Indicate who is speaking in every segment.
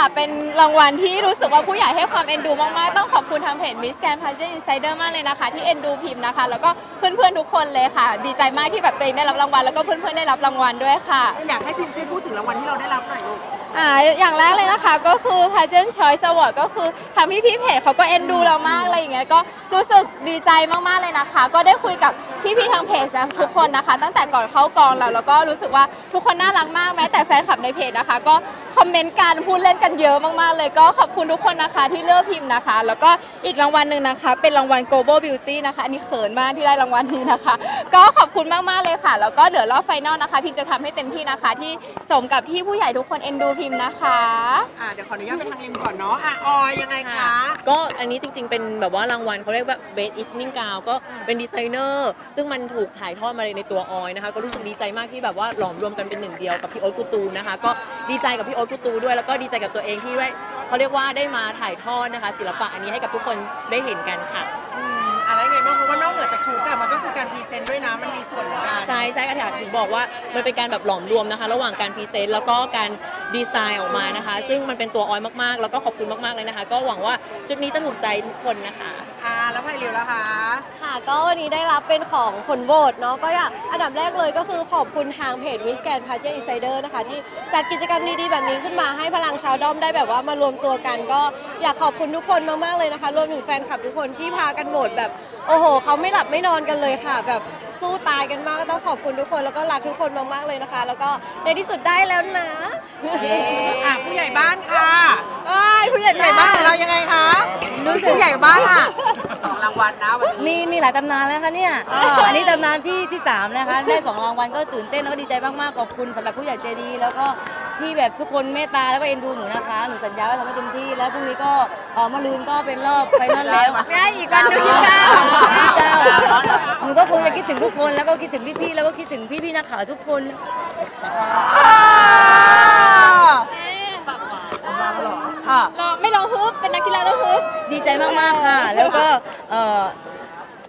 Speaker 1: ค่ะ เป็นรางวัลที่รู้สึกว่าผู้ใหญ่ให้ความเอ็นดูมากๆ ต้องขอบคุณทางเพจ Miss Grand Pageant Insider มากเลยนะคะ ที่เอ็นดูพิมพ์นะคะ แล้วก็เพื่อนๆทุกคนเลยค่ะ ดีใจมากที่แบบตัวเองได้รับรางวัลแล้วก็เพื่อนๆได้รับรางวัลด้วยค่ะ
Speaker 2: อยากให้พิมพ์ช่วยพูดถึงรางวัลที่เราได้รับหน่อยลูก
Speaker 1: อ่าอย่างแรกเลยนะคะก็คือ Pageant Choice Award ก็คือทางพี่พี่เพจเขาก็เอ็นดูเรามากอะไรอย่างเงี้ยก็รู้สึกดีใจมากๆเลยนะคะ ก็ได้คุยกับพี่พี่ทางเพจนะทุกคนนะคะ ตั้งแต่ก่อนเข้ากองเราแล้วก็รู้สึกว่าทุกคนน่ารักมากแม้แต่แฟนคลับในเพจนะคะ ก็คอมเมนต์การพูดเล่นกันเยอะมากๆ เลยก็ขอบคุณทุกคนนะคะที่เลือกพิมพ์นะคะ แล้วก็อีกรางวัลหนึ่งนะคะ เป็นรางวัล Global Beauty นะคะอันนี้เขินมากที่ได้รางวัลนี้นะคะ ก็ขอบคุณมากๆเลยค่ะ แล้วก็เดี๋ยวรอบไฟนอลนะคะพิมจะทำให้เต็มที่นะคะ ที่สมกับที่ผู้ใหญ่ทุกคนเอ็นดูพิมพ์นะคะ
Speaker 2: อ่าเดี๋ยวขออนุญาตเป็นทางริมก่อนเนาะอะออยยังไงคะ
Speaker 3: ก็อันนี้จริงๆ เป็นแบบว่ารางวัลเขาเรียกว่า Best Evening Gown ก็เป็นดีไซเนอร์ซึ่งมันถูกถ่ายทอดมาในตัวออยนะคะ ก็รู้สึกดีใจมากที่แบบว่าหลอมรวมกันเป็นหนึ่งเดียวกับพี่โอ๊ตกูตูนะคะ ก็ดีใจกับพี่โอ๊ตกูตูด้วยแล้วก็ดีใจกับตัวเองที่ได้เขาเรียกว่าได้มาถ่ายทอดนะคะ ศิลปะอันนี้ให้กับทุกคนได้เห็นกันค่ะ
Speaker 2: อืมอะไรไงบ้างเพราะว่านอกเหนือจากชุดอะมันก็คือการพรีเซนต์ด้วยนะมันมีส่วนเหมือนกัน
Speaker 3: ใช่ใช่ค่ะถึงบอกว่ามันเป็นการแบบหลอมรวมนะคะ ระหว่างการพรีเซนต์แล้วก็การ ดีไซน์ออกมานะคะ ซึ่งมันเป็นตัวออยมากๆ แล้วก็ขอบคุณมากๆเลยนะคะ ก็หวังว่าชุดนี้จะถูกใจทุกคนนะคะ
Speaker 2: อ่าแล้วไผ่เรียวล่ะคะ
Speaker 4: ค่ะก็วันนี้ได้รับเป็นของผลโหวตเนาะก็อยากอันดับแรกเลยก็คือขอบคุณทางเพจ w i s c a n p a g e n Insider นะคะ ที่จัดกิจกรรมดีๆแบบนี้ขึ้นมาให้พลังชาวด้อมได้แบบว่ามารวมตัวกัน ก็อยากขอบคุณทุกคนมากๆเลยนะคะ รวมถึงแฟนคลับทุกคนที่พากันโหวตแบบโอ้โหเขาไม่หลับไม่นอนกันเลยค่ะ แบบ สู้ตายกันมากก็ต้องขอบคุณทุกคนแล้วก็รักทุกคนมากๆเลยนะคะ แล้วก็ในที่สุดได้แล้วนะ
Speaker 2: อะผู้ใหญ่บ้านค่ะ
Speaker 1: ว้ายผู้ใหญ่
Speaker 2: ผู้ใหญ่บ้านของเรายังไงคะผู้ใหญ่บ้านอะสองรางวัลนะวันนี้
Speaker 5: มีมีหลายตำนานแล้วนะคะเนี่ย
Speaker 2: เอออั
Speaker 5: อันนี้ตำนานที่ที่สามนะคะได้สองรางวัลก็ตื่นเต้นแล้วก็ดีใจมากๆขอบคุณสำหรับผู้ใหญ่ใจดี แล้วก็ที่แบบทุกคนเมตตาแล้วก็เอ็นดูหนูนะคะหนูสัญญาว่าทำให้เต็มที่แล้วพรุ่งนี้ก็เอ่อมาลืนก็เป็นรอบไฟนอลแล้ว
Speaker 1: ไม่ได้อีกวันหนึงยี่สิบเก้า
Speaker 5: พี่เจ้าหนู ก็คงจะคิดถึงทุกคน แล้วก็คิดถึงพี่ๆ แล้วก็คิดถึงพี่ๆ นักข่าวทุกคน
Speaker 2: อะ
Speaker 1: เราไม่ลองฮึบเป็นนักกีฬาต้องฮึบ
Speaker 5: ดีใจมากๆ ค่ะ แล้วก็เอ่อ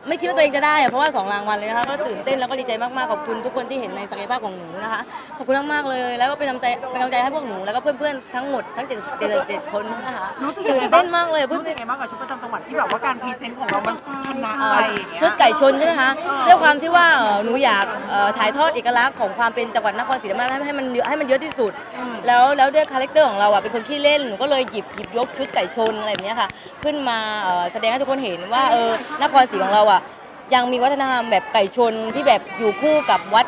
Speaker 5: ไม่คิดว่าตัวเองจะได้อะเพราะว่าสองรางวัลเลยนะคะก็ตื่นเต้นแล้วก็ดีใจมากๆขอบคุณทุกคนที่เห็นในศักยภาพของหนูนะคะขอบคุณมากๆเลย แล้วก็เป็นกำลังใจเป็นกำลังใจให้พวกหนูแล้วก็เพื่อนๆทั้งหมดทั้ง77คนนะคะ
Speaker 2: รู้สึกยัง
Speaker 5: ตื่น
Speaker 2: ไงบ้า
Speaker 5: เต้
Speaker 2: ง
Speaker 5: นมากเลยเพื่
Speaker 2: รู้สึก
Speaker 5: อน
Speaker 2: ยังไงบ้างกับชุดประจำจังหวัดที่แบบว่าการพรีเซนต์ของเรามันชนะใจอย่างเงี้ย
Speaker 5: ชุดไก่ชนใช่ไหมคะด้วยความที่ว่าเอ่อหนูอยากเอ่อถ่ายทอดเอกลักษณ์ของความเป็นจังหวัดนครศรีธรรมราชให้ให้มันเยอะให้มันเยอะที่สุด แล้วแล้วด้วยคาแรคเตอร์ของเราอะเป็นคนขี้เล่นหนูก็เลยหยิบหยิบยกชุดไก่ชนอะไรแบบเนี้ยค่ะ ขึ้นมาเอ่อแสดงให้ทุกคนเห็นว่าเออนครศรีของเราอะยังมีวัฒนธรรมแบบไก่ชนที่แบบอยู่คู่กับวัด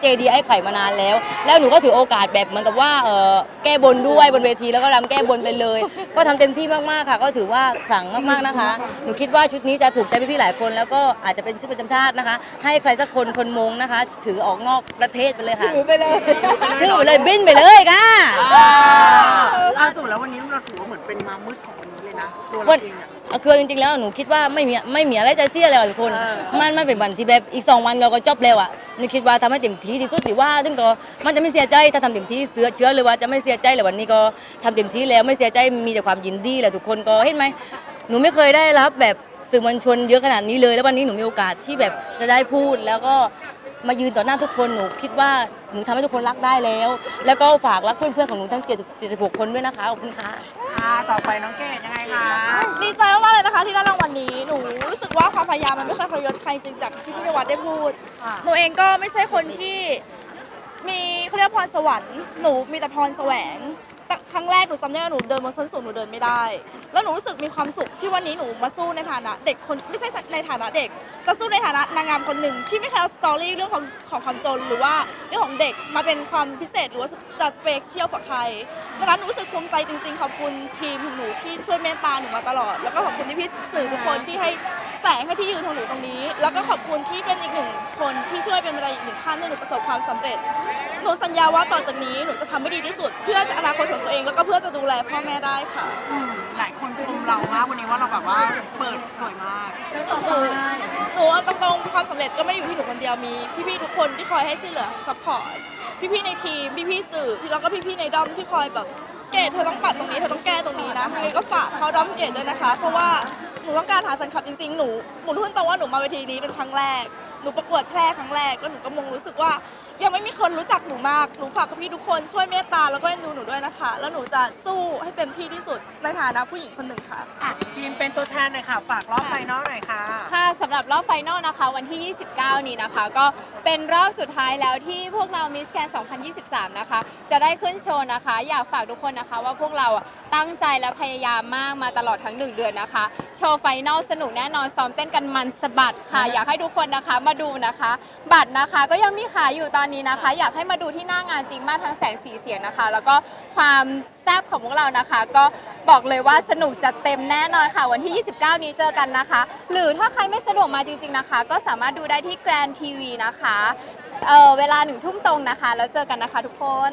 Speaker 5: เจดีย์ไอ้ไข่มานานแล้ว แล้วหนูก็ถือโอกาสแบบเหมือนกับว่าเออแก้บนด้วยบนเวทีแล้วก็รำแก้บนไปเลย ก็ทำเต็มที่มากๆค่ะ ก็ถือว่าขลังมากๆนะคะ หนูคิดว่าชุดนี้จะถูกใจพี่ๆหลายคน แล้วก็อาจจะเป็นชุดประจำชาตินะคะ ให้ใครสักคนคนมงนะคะ ถือออกนอกประเทศไปเลยค่ะถือไปเลยถือไปเลยบินไปเลยค่ะ
Speaker 2: อ่าล่าสุด แล้ววันนี้เราถือว่าเหมือนเป็นมามืดของวันนี้เลยนะตัวเราเองเนี่ย
Speaker 5: เอาคือจริงๆแล้วหนูคิดว่าไม่มีไม่มีอะไรจะเสียเลยค่ะทุกคน
Speaker 2: เออ
Speaker 5: มันมันเป็นวันที่แบบอีกสองวันเราก็จบแล้วอะหนูคิดว่าทำให้เต็มที่ที่สุดดีว่าถึงก็มันจะไม่เสียใจถ้าทำเต็มที่เสือเชื่อเลยว่าจะไม่เสียใจเลยวันนี้ก็ทำเต็มที่แล้วไม่เสียใจมีแต่ความยินดีแหละทุกคนก็เห็นไหมหนูไม่เคยได้รับแบบสื่อมวลชนเยอะขนาดนี้เลย แล้ววันนี้หนูมีโอกาสที่แบบจะได้พูดแล้วก็ มายืนต่อหน้าทุกคนหนูคิดว่าหนูทำให้ทุกคนรักได้แล้ว แล้วก็ฝากรักเพื่อนๆของหนูทั้ง76คนด้วยนะคะขอบคุณค่ะ
Speaker 2: อ่าต่อไปน้องเกดยังไงคะ
Speaker 6: ดีใจมากๆเลยนะคะที่ได้รางวัลนี้ หนูรู้สึกว่าความพยายามมันไม่เคยทรยศใครจริงจากที่พี่นวัดได้พูด
Speaker 2: อ่า
Speaker 6: หนูเองก็ไม่ใช่คนที่มีเขาเรียกพรสวรรค์ หนูมีแต่พรแสวงแต่ครั้งแรกหนูจำได้ว่าหนูเดินบนส้นสูงหนูเดินไม่ได้ แล้วหนูรู้สึกมีความสุขที่วันนี้หนูมาสู้ในฐานะเด็กคนไม่ใช่ในฐานะเด็กจะสู้ในฐานะนางงามคนหนึ่งที่ไม่เคยเอาสตอรี่เรื่องของของความจนหรือว่าเรื่องของเด็กมาเป็นความพิเศษหรือว่าจะสเปเชียลกว่าใครดังนั้นหนูรู้สึกภูมิใจจริงๆขอบคุณทีมของหนูที่ช่วยเมตตาหนูมาตลอด แล้วก็ขอบคุณที่พี่สื่อทุกคนที่ให้ แสงให้ที่ยืนของหนูตรงนี้ แล้วก็ขอบคุณที่เป็นอีกหนึ่งคนที่ช่วยเป็นบันไดอีกหนึ่งขั้นให้หนูประสบความสำเร็จ หนูสัญญาว่าต่อจากนี้หนูจะทำให้ดีที่สุด เพื่ออนาคตของตัวเอง แล้วก็เพื่อจะดูแลพ่อแม่ได้ค่ะ
Speaker 2: อืมหลายคนชมเรามากวันนี้ว่าเราแบบว่าเปิดสวยมาก
Speaker 6: หนูเอาตรงๆความสำเร็จก็ไม่ได้อยู่ที่หนูคนเดียวมี พี่ๆทุกคนที่คอยให้ช่วยเหลือซัพพอร์ตพี่ๆในทีมพี่ๆสื่อแล้วก็พี่ๆในด้อมที่คอยแบบเกดเธอต้องปัดตรงนี้เธอต้องแก้ตรงนี้นะยังไงก็ฝากเขาด้อมเกดด้วยนะคะ เพราะว่า หนูต้องการหาแฟนคลับจริงๆ หนูหนูพูดตรงว่าหนูมาเวทีนี้เป็นครั้งแรก หนูประกวดแพร่ครั้งแรกก็หนูก็มงรู้สึกว่า ยังไม่มีคนรู้จักหนูมากหนูฝากกับพี่ทุกคนช่วยเมตตาแล้วก็เอ็นดูหนูด้วยนะคะ แล้วหนูจะสู้ให้เต็มที่ที่สุดในฐานะผู้หญิงคนหนึ่งค่ะ
Speaker 2: อะบีมเป็นตัวแทนหน่อยค่ะ ฝากรอบไฟนอลหน่อยค่ะ
Speaker 1: ค่ะสำหรับรอบไฟนอลนะคะ วันที่ 29 นี้นะคะ ก็เป็นรอบสุดท้ายแล้วที่พวกเรา Miss Grand 2023 นะคะ จะได้ขึ้นโชว์นะคะ อยากฝากทุกคนนะคะ ว่าพวกเราอะตั้งใจและพยายามมากมาตลอดทั้ง 1 เดือนนะคะ โชว์ไฟนอลสนุกแน่นอนซ้อมเต้นกันมันสะบัดค่ะ อยากให้ทุกคนนะคะมาดูนะคะ บัตรนะคะก็ยังมีขายอยู่ตอนนี้นะคะ อยากให้มาดูที่หน้างานจริงมากทั้งแสงสีเสียงนะคะ แล้วก็ความแซ่บของพวกเรานะคะ ก็บอกเลยว่าสนุกจัดเต็มแน่นอนค่ะ วันที่ 29 นี้เจอกันนะคะ หรือถ้าใครไม่สะดวกมาจริง ๆนะคะ ก็สามารถดูได้ที่แกรนทีวีนะคะเออเวลาหนึ่งทุ่มตรงนะคะ แล้วเจอกันนะคะทุกคน